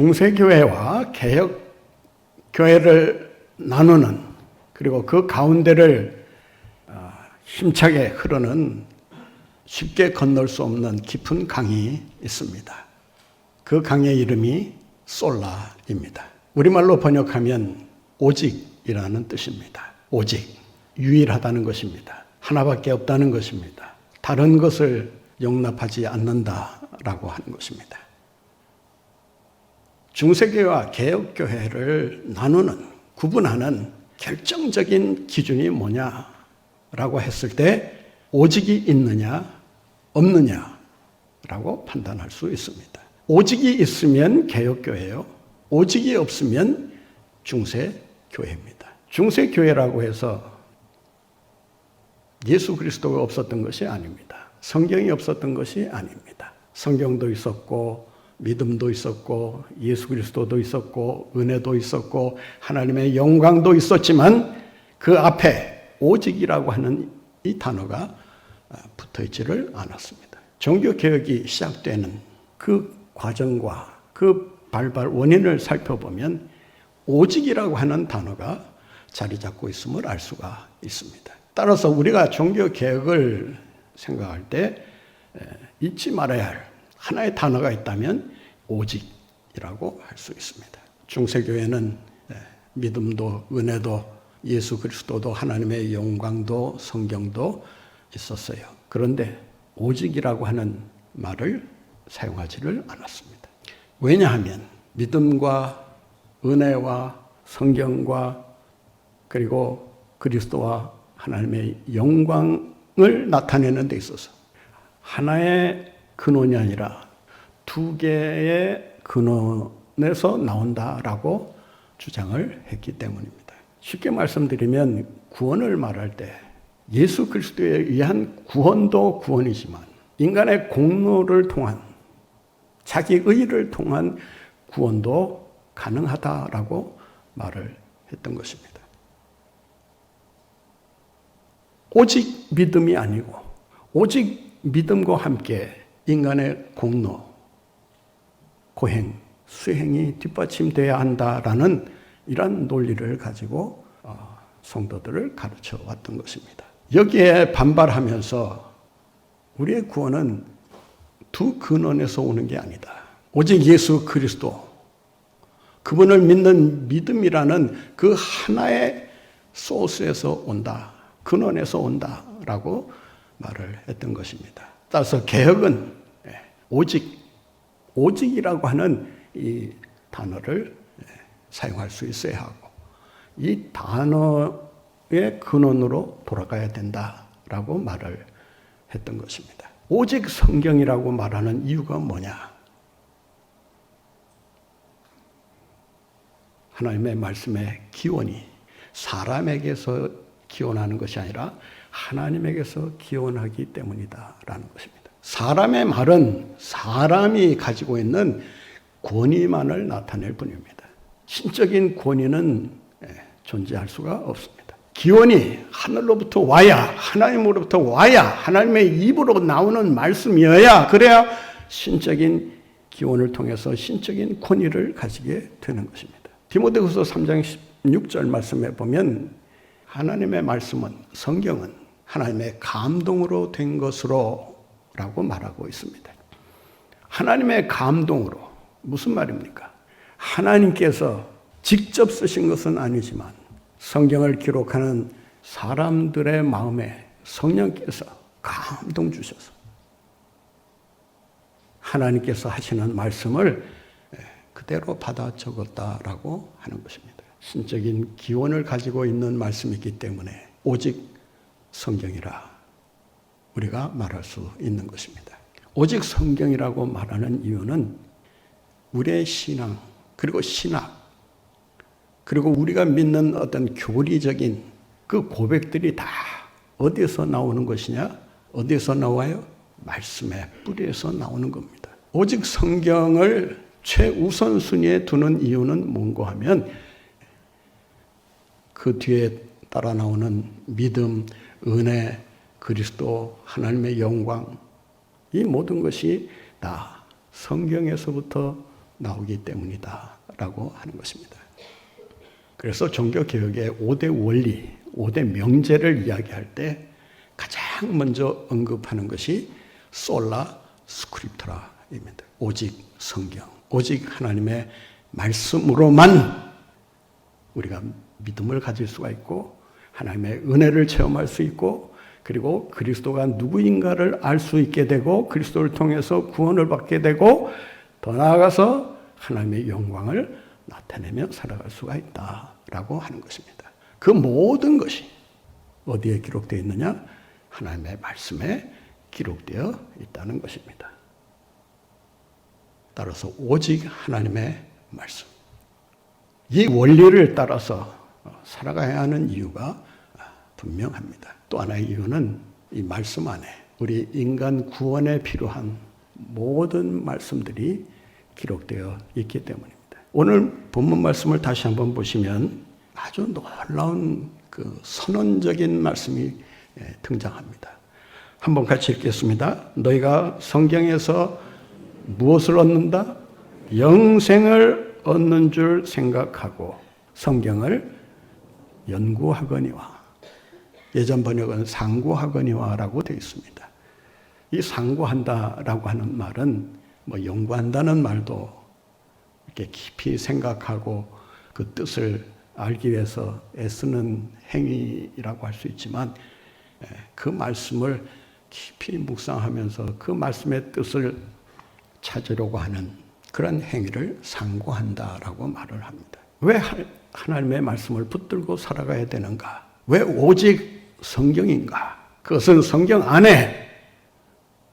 중세교회와 개혁교회를 나누는 그리고 그 가운데를 아, 힘차게 흐르는 쉽게 건널 수 없는 깊은 강이 있습니다. 그 강의 이름이 솔라입니다. 우리말로 번역하면 오직이라는 뜻입니다. 오직, 유일하다는 것입니다. 하나밖에 없다는 것입니다. 다른 것을 용납하지 않는다라고 하는 것입니다. 중세교회와 개혁교회를 나누는, 구분하는 결정적인 기준이 뭐냐라고 했을 때 오직이 있느냐, 없느냐라고 판단할 수 있습니다. 오직이 있으면 개혁교회요. 오직이 없으면 중세교회입니다. 중세교회라고 해서 예수 그리스도가 없었던 것이 아닙니다. 성경이 없었던 것이 아닙니다. 성경도 있었고 믿음도 있었고 예수 그리스도도 있었고 은혜도 있었고 하나님의 영광도 있었지만 그 앞에 오직이라고 하는 이 단어가 붙어 있지를 않았습니다. 종교 개혁이 시작되는 그 과정과 그 발발 원인을 살펴보면 오직이라고 하는 단어가 자리 잡고 있음을 알 수가 있습니다. 따라서 우리가 종교 개혁을 생각할 때 잊지 말아야 할 하나의 단어가 있다면 오직이라고 할 수 있습니다. 중세교회는 믿음도 은혜도 예수 그리스도도 하나님의 영광도 성경도 있었어요. 그런데 오직이라고 하는 말을 사용하지를 않았습니다. 왜냐하면 믿음과 은혜와 성경과 그리고 그리스도와 하나님의 영광을 나타내는 데 있어서 하나의 근원이 아니라 두 개의 근원에서 나온다라고 주장을 했기 때문입니다. 쉽게 말씀드리면 구원을 말할 때 예수 그리스도에 의한 구원도 구원이지만 인간의 공로를 통한 자기 의를 통한 구원도 가능하다라고 말을 했던 것입니다. 오직 믿음이 아니고 오직 믿음과 함께 인간의 공로, 고행, 수행이 뒷받침돼야 한다라는 이런 논리를 가지고 어, 성도들을 가르쳐 왔던 것입니다. 여기에 반발하면서 우리의 구원은 두 근원에서 오는 게 아니다. 오직 예수 그리스도, 그분을 믿는 믿음이라는 그 하나의 소스에서 온다. 근원에서 온다라고 말을 했던 것입니다. 따라서 개혁은 예, 오직, 오직이라고 하는 이 단어를 예, 사용할 수 있어야 하고, 이 단어의 근원으로 돌아가야 된다라고 말을 했던 것입니다. 오직 성경이라고 말하는 이유가 뭐냐? 하나님의 말씀의 기원이 사람에게서 기원하는 것이 아니라 하나님에게서 기원하기 때문이다라는 것입니다. 사람의 말은 사람이 가지고 있는 권위만을 나타낼 뿐입니다. 신적인 권위는 예, 존재할 수가 없습니다. 기원이 하늘로부터 와야 하나님으로부터 와야 하나님의 입으로 나오는 말씀이어야 그래야 신적인 기원을 통해서 신적인 권위를 가지게 되는 것입니다. 디모데후서 3장 16절 말씀에 보면 하나님의 말씀은 성경은 하나님의 감동으로 된 것으로 라고 말하고 있습니다. 하나님의 감동으로 무슨 말입니까? 하나님께서 직접 쓰신 것은 아니지만 성경을 기록하는 사람들의 마음에 성령께서 감동 주셔서 하나님께서 하시는 말씀을 그대로 받아 적었다라고 하는 것입니다. 신적인 기원을 가지고 있는 말씀이기 때문에 오직 성경이라 우리가 말할 수 있는 것입니다. 오직 성경이라고 말하는 이유는 우리의 신앙, 그리고 신학, 그리고 우리가 믿는 어떤 교리적인 그 고백들이 다 어디에서 나오는 것이냐? 어디에서 나와요? 말씀의 뿌리에서 나오는 겁니다. 오직 성경을 최우선순위에 두는 이유는 뭔가 하면 그 뒤에 따라 나오는 믿음, 은혜, 그리스도, 하나님의 영광, 이 모든 것이 다 성경에서부터 나오기 때문이다 라고 하는 것입니다. 그래서 종교 개혁의 5대 원리, 5대 명제를 이야기할 때 가장 먼저 언급하는 것이 솔라 스크립트라입니다. 오직 성경, 오직 하나님의 말씀으로만 우리가 믿음을 가질 수가 있고 하나님의 은혜를 체험할 수 있고 그리고 그리스도가 누구인가를 알 수 있게 되고 그리스도를 통해서 구원을 받게 되고 더 나아가서 하나님의 영광을 나타내며 살아갈 수가 있다라고 하는 것입니다. 그 모든 것이 어디에 기록되어 있느냐? 하나님의 말씀에 기록되어 있다는 것입니다. 따라서 오직 하나님의 말씀. 이 원리를 따라서 살아가야 하는 이유가 분명합니다. 또 하나의 이유는 이 말씀 안에 우리 인간 구원에 필요한 모든 말씀들이 기록되어 있기 때문입니다. 오늘 본문 말씀을 다시 한번 보시면 아주 놀라운 그 선언적인 말씀이 예, 등장합니다. 한번 같이 읽겠습니다. 너희가 성경에서 무엇을 얻는다? 영생을 얻는 줄 생각하고 성경을 연구하거니와 예전 번역은 상고하거니와라고 되어 있습니다. 이 상고한다라고 하는 말은 뭐 연구한다는 말도 이렇게 깊이 생각하고 그 뜻을 알기 위해서 애쓰는 행위라고 할 수 있지만 예, 그 말씀을 깊이 묵상하면서 그 말씀의 뜻을 찾으려고 하는 그런 행위를 상고한다라고 말을 합니다. 왜 하나님의 말씀을 붙들고 살아가야 되는가? 왜 오직 성경인가? 그것은 성경 안에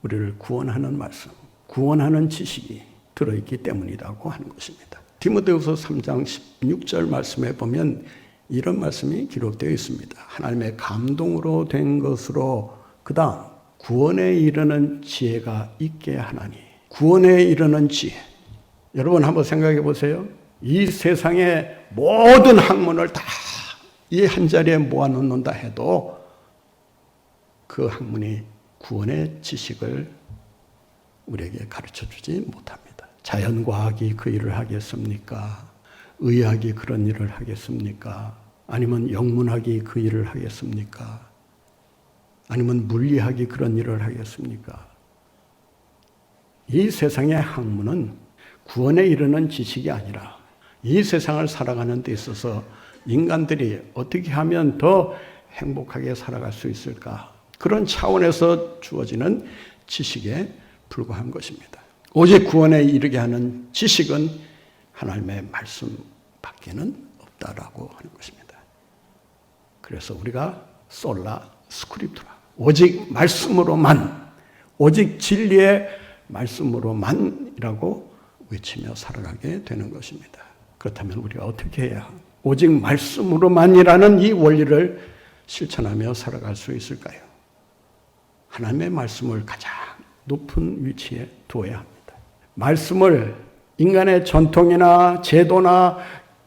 우리를 구원하는 말씀, 구원하는 지식이 들어있기 때문이라고 하는 것입니다. 디모데후서 3장 16절 말씀에 보면 이런 말씀이 기록되어 있습니다. 하나님의 감동으로 된 것으로 그다음 구원에 이르는 지혜가 있게 하나니 구원에 이르는 지혜. 여러분 한번 생각해 보세요. 이 세상의 모든 학문을 다 이 한 자리에 모아 놓는다 해도 그 학문이 구원의 지식을 우리에게 가르쳐 주지 못합니다. 자연과학이 그 일을 하겠습니까? 의학이 그런 일을 하겠습니까? 아니면 영문학이 그 일을 하겠습니까? 아니면 물리학이 그런 일을 하겠습니까? 이 세상의 학문은 구원에 이르는 지식이 아니라 이 세상을 살아가는 데 있어서 인간들이 어떻게 하면 더 행복하게 살아갈 수 있을까? 그런 차원에서 주어지는 지식에 불과한 것입니다. 오직 구원에 이르게 하는 지식은 하나님의 말씀 밖에는 없다라고 하는 것입니다. 그래서 우리가 솔라 스크립트라 오직 말씀으로만 오직 진리의 말씀으로만이라고 외치며 살아가게 되는 것입니다. 그렇다면 우리가 어떻게 해야 오직 말씀으로만이라는 이 원리를 실천하며 살아갈 수 있을까요? 하나님의 말씀을 가장 높은 위치에 두어야 합니다. 말씀을 인간의 전통이나 제도나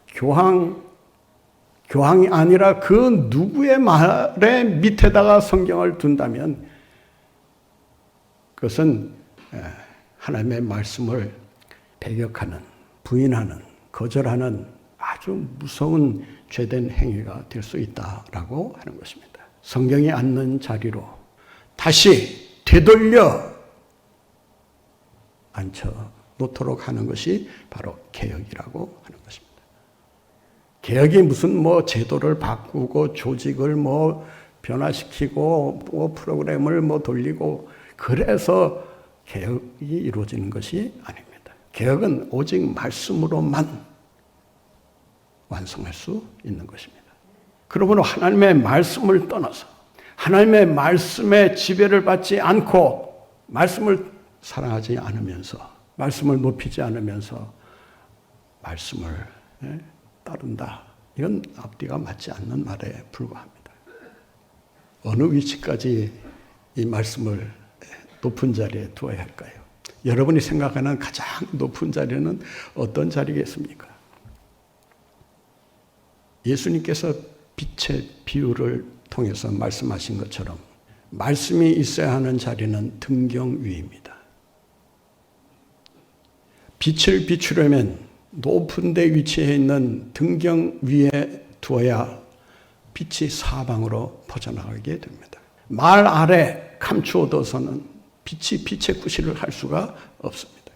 교황, 교황이 아니라 그 누구의 말의 밑에다가 성경을 둔다면 그것은 하나님의 말씀을 배격하는, 부인하는, 거절하는 아주 무서운 죄된 행위가 될 수 있다라고 하는 것입니다. 성경이 앉는 자리로 다시 되돌려 앉혀 놓도록 하는 것이 바로 개혁이라고 하는 것입니다. 개혁이 무슨 뭐 제도를 바꾸고 조직을 뭐 변화시키고 뭐 프로그램을 뭐 돌리고 그래서 개혁이 이루어지는 것이 아닙니다. 개혁은 오직 말씀으로만 완성할 수 있는 것입니다. 그러므로 하나님의 말씀을 떠나서 하나님의 말씀의 지배를 받지 않고 말씀을 사랑하지 않으면서 말씀을 높이지 않으면서 말씀을 예, 따른다. 이건 앞뒤가 맞지 않는 말에 불과합니다. 어느 위치까지 이 말씀을 높은 자리에 두어야 할까요? 여러분이 생각하는 가장 높은 자리는 어떤 자리겠습니까? 예수님께서 빛의 비유를 통해서 말씀하신 것처럼 말씀이 있어야 하는 자리는 등경 위입니다. 빛을 비추려면 높은 데 위치해 있는 등경 위에 두어야 빛이 사방으로 퍼져나가게 됩니다. 말 아래 감추어둬서는 빛이 빛의 구실을 할 수가 없습니다.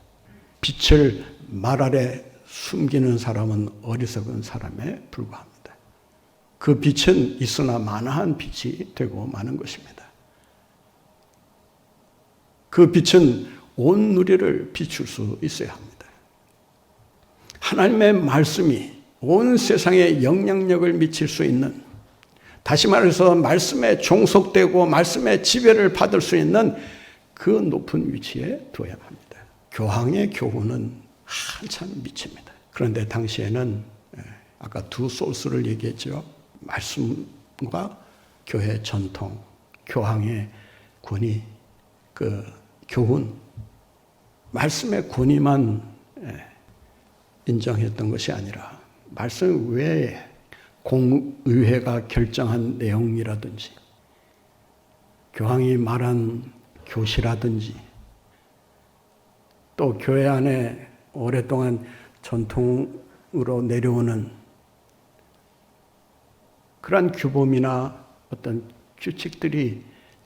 빛을 말 아래 숨기는 사람은 어리석은 사람에 불과합니다. 그 빛은 있으나 만한 빛이 되고 마는 것입니다. 그 빛은 온 누리를 비출 수 있어야 합니다. 하나님의 말씀이 온 세상에 영향력을 미칠 수 있는 다시 말해서 말씀에 종속되고 말씀의 지배를 받을 수 있는 그 높은 위치에 두어야 합니다. 교황의 교훈은 한참 미칩니다. 그런데 당시에는 예, 아까 두 소스를 얘기했죠. 말씀과 교회 전통, 교황의 권위, 그 교훈, 말씀의 권위만 예, 인정했던 것이 아니라 말씀 외에 공의회가 결정한 내용이라든지 교황이 말한 교시라든지 또 교회 안에 오랫동안 전통으로 내려오는 그러한 규범이나 어떤 규칙들이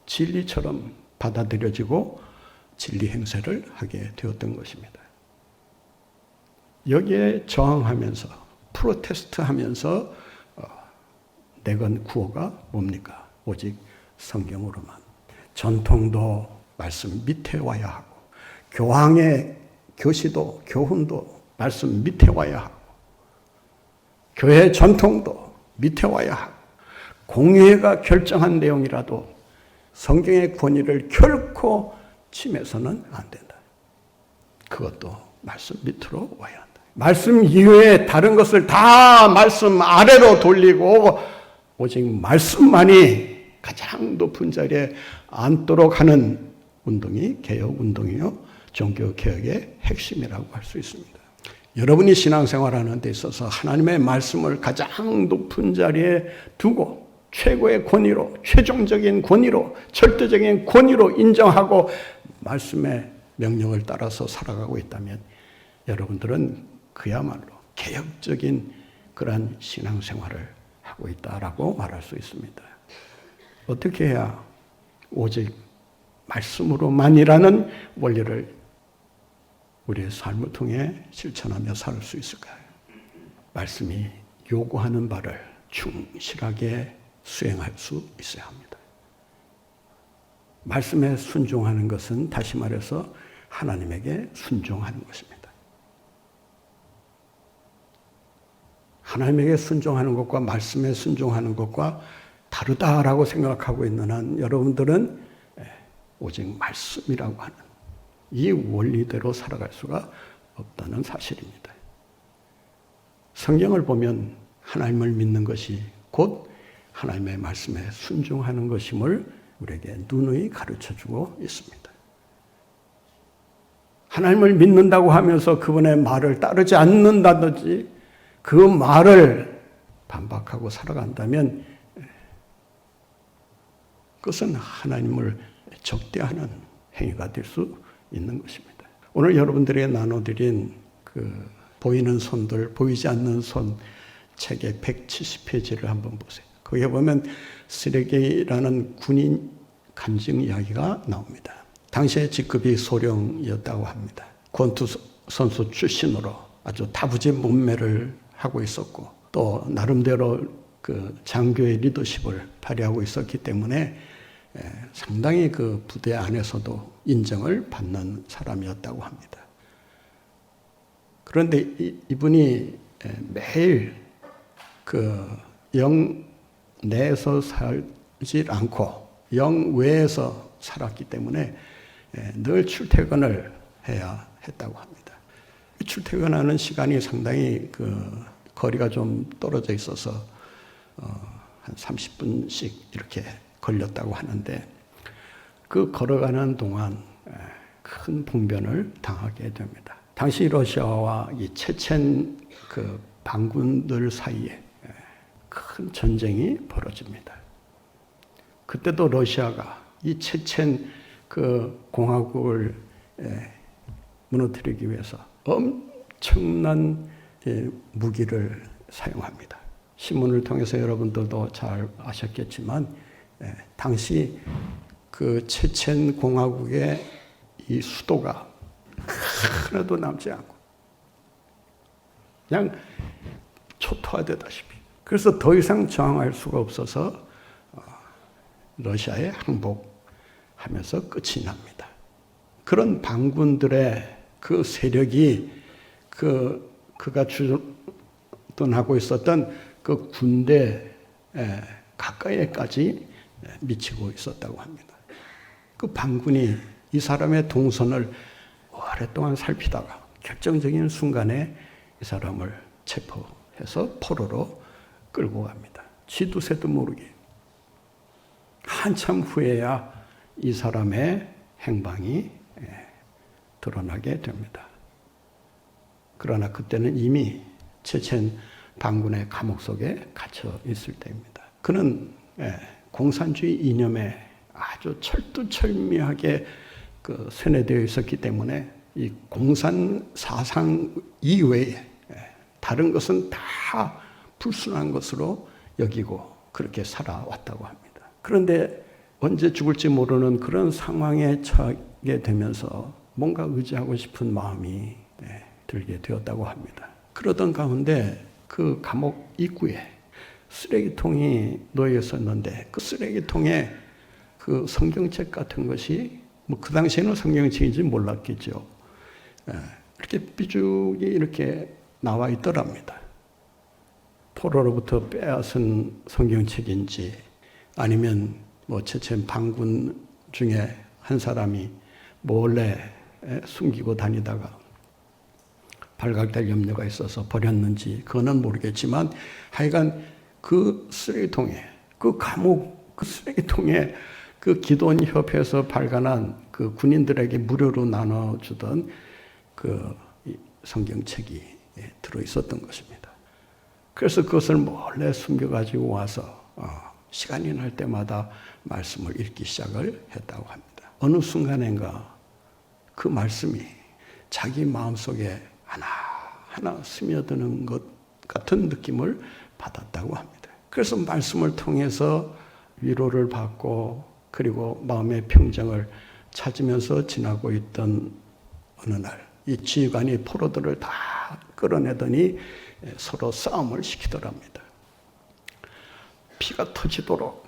진리처럼 받아들여지고 진리 행세를 하게 되었던 것입니다. 여기에 저항하면서 프로테스트 하면서 어, 내건 구호가 뭡니까? 오직 성경으로만. 전통도 말씀 밑에 와야 하고, 교황의 교시도, 교훈도 말씀 밑에 와야 하고, 교회 전통도 밑에 와야 하고, 공회가 결정한 내용이라도 성경의 권위를 결코 침해서는 안 된다. 그것도 말씀 밑으로 와야 한다. 말씀 이외에 다른 것을 다 말씀 아래로 돌리고 오직 말씀만이 가장 높은 자리에 앉도록 하는 운동이 개혁 운동이요. 종교 개혁의 핵심이라고 할 수 있습니다. 여러분이 신앙생활하는 데 있어서 하나님의 말씀을 가장 높은 자리에 두고 최고의 권위로, 최종적인 권위로, 절대적인 권위로 인정하고 말씀의 명령을 따라서 살아가고 있다면 여러분들은 그야말로 개혁적인 그러한 신앙생활을 하고 있다라고 말할 수 있습니다. 어떻게 해야 오직 말씀으로만이라는 원리를 우리의 삶을 통해 실천하며 살 수 있을까요? 말씀이 요구하는 바를 충실하게 수행할 수 있어야 합니다. 말씀에 순종하는 것은 다시 말해서 하나님에게 순종하는 것입니다. 하나님에게 순종하는 것과 말씀에 순종하는 것과 다르다라고 생각하고 있는 한 여러분들은 오직 말씀이라고 하는 이 원리대로 살아갈 수가 없다는 사실입니다. 성경을 보면 하나님을 믿는 것이 곧 하나님의 말씀에 순종하는 것임을 우리에게 누누이 가르쳐 주고 있습니다. 하나님을 믿는다고 하면서 그분의 말을 따르지 않는다든지 그 말을 반박하고 살아간다면 그것은 하나님을 적대하는 행위가 될 수 있는 것입니다. 오늘 여러분들에게 나눠드린 그 보이는 손들, 보이지 않는 손 책의 170페이지를 한번 보세요. 거기에 보면 쓰레기라는 군인 간증 이야기가 나옵니다. 당시에 직급이 소령이었다고 합니다. 권투 선수 출신으로 아주 다부진 몸매를 하고 있었고 또 나름대로 그 장교의 리더십을 발휘하고 있었기 때문에 상당히 그 부대 안에서도 인정을 받는 사람이었다고 합니다. 그런데 이분이 매일 그 영 내에서 살지 않고 영 외에서 살았기 때문에 늘 출퇴근을 해야 했다고 합니다. 출퇴근하는 시간이 상당히 그 거리가 좀 떨어져 있어서 어, 한 30분씩 이렇게 걸렸다고 하는데 그 걸어가는 동안 큰 봉변을 당하게 됩니다. 당시 러시아와 이 체첸 그 반군들 사이에 큰 전쟁이 벌어집니다. 그때도 러시아가 이 체첸 그 공화국을 무너뜨리기 위해서 엄청난 예, 무기를 사용합니다. 신문을 통해서 여러분들도 잘 아셨겠지만 예, 당시 그 체첸 공화국의 이 수도가 하나도 남지 않고 그냥 초토화되다시피 그래서 더 이상 저항할 수가 없어서 어, 러시아에 항복하면서 끝이 납니다. 그런 반군들의 그 세력이 그 그가 주둔하고 있었던 그 군대 가까이까지 미치고 있었다고 합니다. 그 반군이 이 사람의 동선을 오랫동안 살피다가 결정적인 순간에 이 사람을 체포해서 포로로 끌고 갑니다. 지두새도 모르게. 한참 후에야 이 사람의 행방이 예, 드러나게 됩니다. 그러나 그때는 이미 체첸 반군의 감옥 속에 갇혀 있을 때입니다. 그는 예, 공산주의 이념에 아주 철두철미하게 그 세뇌되어 있었기 때문에 이 공산 사상 이외에 예, 다른 것은 다 불순한 것으로 여기고 그렇게 살아왔다고 합니다. 그런데 언제 죽을지 모르는 그런 상황에 처하게 되면서 뭔가 의지하고 싶은 마음이 네, 들게 되었다고 합니다. 그러던 가운데 그 감옥 입구에 쓰레기통이 놓여 있었는데 그 쓰레기통에 그 성경책 같은 것이 뭐 그 당시에는 성경책인지 몰랐겠죠. 예, 이렇게 삐죽이 이렇게 나와 있더랍니다. 포로로부터 빼앗은 성경책인지 아니면 뭐 체첸 반군 중에 한 사람이 몰래 숨기고 다니다가 발각될 염려가 있어서 버렸는지 그거는 모르겠지만 하여간 그 쓰레기통에 그 감옥 그 쓰레기통에 그 기도원 협회에서 발간한 그 군인들에게 무료로 나눠주던 그 성경책이 들어 있었던 것입니다. 그래서 그것을 몰래 숨겨가지고 와서 어, 시간이 날 때마다 말씀을 읽기 시작을 했다고 합니다. 어느 순간인가 그 말씀이 자기 마음 속에 하나 하나 스며드는 것 같은 느낌을 받았다고 합니다. 그래서 말씀을 통해서 위로를 받고 그리고 마음의 평정을 찾으면서 지나고 있던 어느 날, 이 지휘관이 포로들을 다 끌어내더니 서로 싸움을 시키더랍니다. 피가 터지도록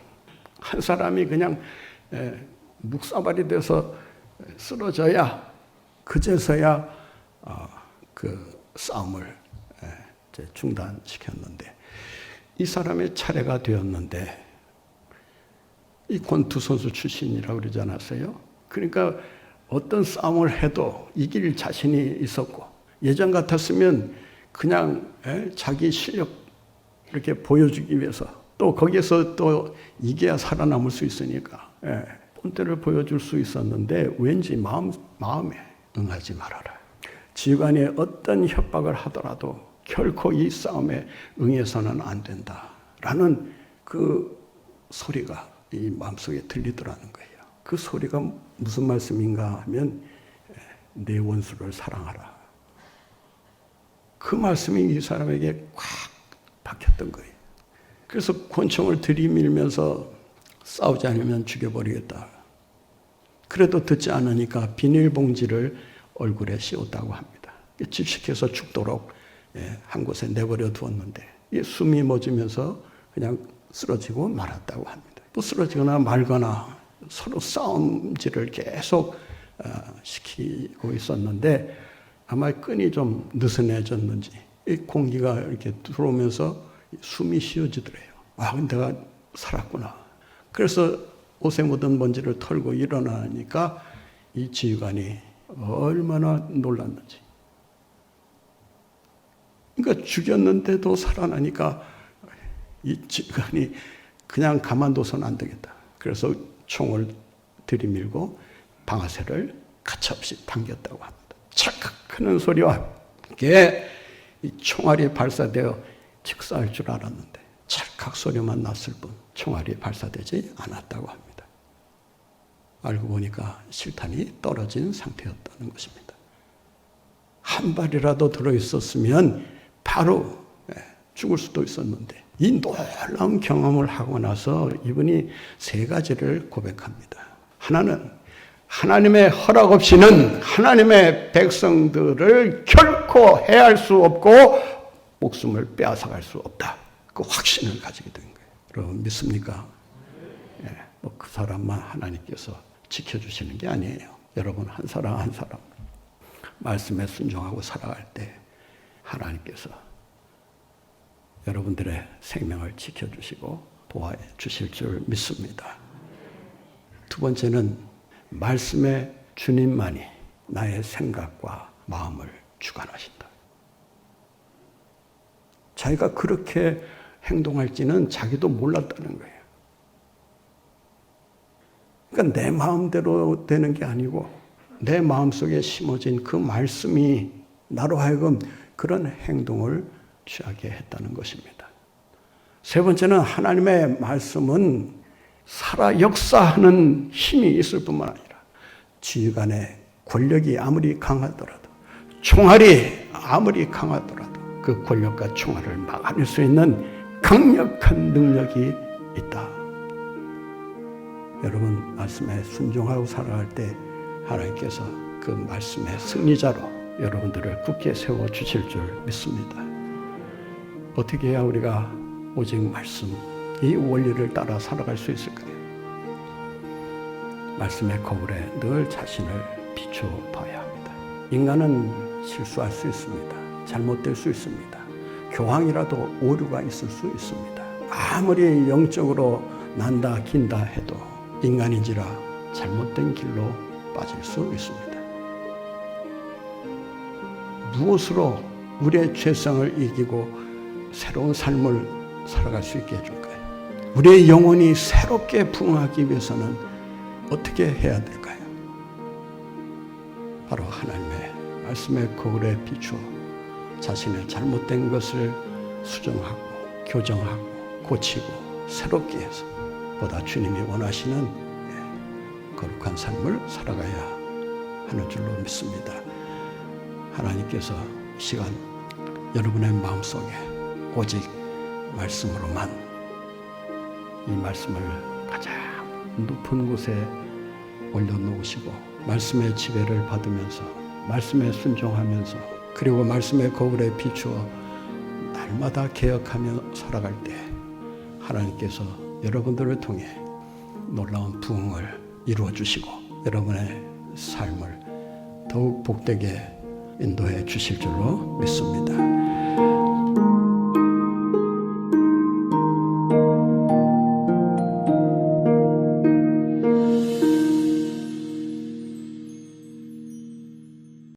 한 사람이 그냥 묵사발이 돼서 쓰러져야 그제서야 어, 그 싸움을 중단시켰는데 이 사람의 차례가 되었는데 이 권투 선수 출신이라고 그러지 않았어요? 그러니까 어떤 싸움을 해도 이길 자신이 있었고 예전 같았으면 그냥 자기 실력 이렇게 보여주기 위해서 또 거기에서 또 이겨야 살아남을 수 있으니까 본때를 보여줄 수 있었는데 왠지 마음, 마음에 응하지 말아라. 지휘관이 어떤 협박을 하더라도 결코 이 싸움에 응해서는 안 된다라는 그 소리가 이 마음속에 들리더라는 거예요. 그 소리가 무슨 말씀인가 하면 내 원수를 사랑하라. 그 말씀이 이 사람에게 꽉 박혔던 거예요. 그래서 권총을 들이밀면서 싸우지 않으면 죽여버리겠다. 그래도 듣지 않으니까 비닐봉지를 얼굴에 씌웠다고 합니다. 질식해서 죽도록 예, 한 곳에 내버려 두었는데 숨이 멎으면서 그냥 쓰러지고 말았다고 합니다. 또 쓰러지거나 말거나 서로 싸움질을 계속 어, 시키고 있었는데 아마 끈이 좀 느슨해졌는지 공기가 이렇게 들어오면서 숨이 쉬어지더래요. 아, 내가 살았구나. 그래서 옷에 묻은 먼지를 털고 일어나니까 이 지휘관이 얼마나 놀랐는지. 그러니까 죽였는데도 살아나니까 이 지휘관이 그냥 가만둬서는 안 되겠다. 그래서 총을 들이밀고 방아쇠를 가차없이 당겼다고 합니다. 찰칵 하는 소리와 함께 이 총알이 발사되어 직사할 줄 알았는데 찰칵 소리만 났을 뿐 총알이 발사되지 않았다고 합니다. 알고 보니까 실탄이 떨어진 상태였다는 것입니다. 한 발이라도 들어 있었으면 바로 예, 죽을 수도 있었는데 이 놀라운 경험을 하고 나서 이분이 세 가지를 고백합니다. 하나는 하나님의 허락 없이는 하나님의 백성들을 결코 해할 수 없고 목숨을 빼앗아갈 수 없다. 그 확신을 가지게 된 거예요. 여러분 믿습니까? 예, 뭐그 사람만 하나님께서 지켜주시는 게 아니에요. 여러분 한 사람 한 사람 말씀에 순종하고 살아갈 때 하나님께서 여러분들의 생명을 지켜주시고 도와 주실 줄 믿습니다. 두 번째는 말씀의 주님만이 나의 생각과 마음을 주관하신다. 자기가 그렇게 행동할지는 자기도 몰랐다는 거예요. 그러니까 내 마음대로 되는 게 아니고 내 마음속에 심어진 그 말씀이 나로 하여금 그런 행동을 취하게 했다는 것입니다. 세 번째는 하나님의 말씀은 살아 역사하는 힘이 있을 뿐만 아니라 지휘관의 권력이 아무리 강하더라도 총알이 아무리 강하더라도 그 권력과 총알을 막아낼 수 있는 강력한 능력이 있다. 여러분 말씀에 순종하고 살아갈 때 하나님께서 그 말씀의 승리자로 여러분들을 굳게 세워 주실 줄 믿습니다. 어떻게 해야 우리가 오직 말씀 이 원리를 따라 살아갈 수 있을까요? 말씀의 거울에 늘 자신을 비추어 봐야 합니다. 인간은 실수할 수 있습니다. 잘못될 수 있습니다. 교황이라도 오류가 있을 수 있습니다. 아무리 영적으로 난다 긴다 해도 인간인지라 잘못된 길로 빠질 수 있습니다. 무엇으로 우리의 죄성을 이기고 새로운 삶을 살아갈 수 있게 해줄까요? 우리의 영혼이 새롭게 부흥하기 위해서는 어떻게 해야 될까요? 바로 하나님의 말씀의 거울에 비추어 자신의 잘못된 것을 수정하고 교정하고 고치고 새롭게 해서 보다 주님이 원하시는 예, 거룩한 삶을 살아가야 하는 줄로 믿습니다. 하나님께서 이 시간 여러분의 마음속에 오직 말씀으로만 이 말씀을 가장 높은 곳에 올려놓으시고 말씀의 지배를 받으면서 말씀에 순종하면서 그리고 말씀의 거울에 비추어 날마다 개혁하며 살아갈 때 하나님께서 여러분들을 통해 놀라운 부흥을 이루어 주시고 여러분의 삶을 더욱 복되게 인도해 주실 줄로 믿습니다.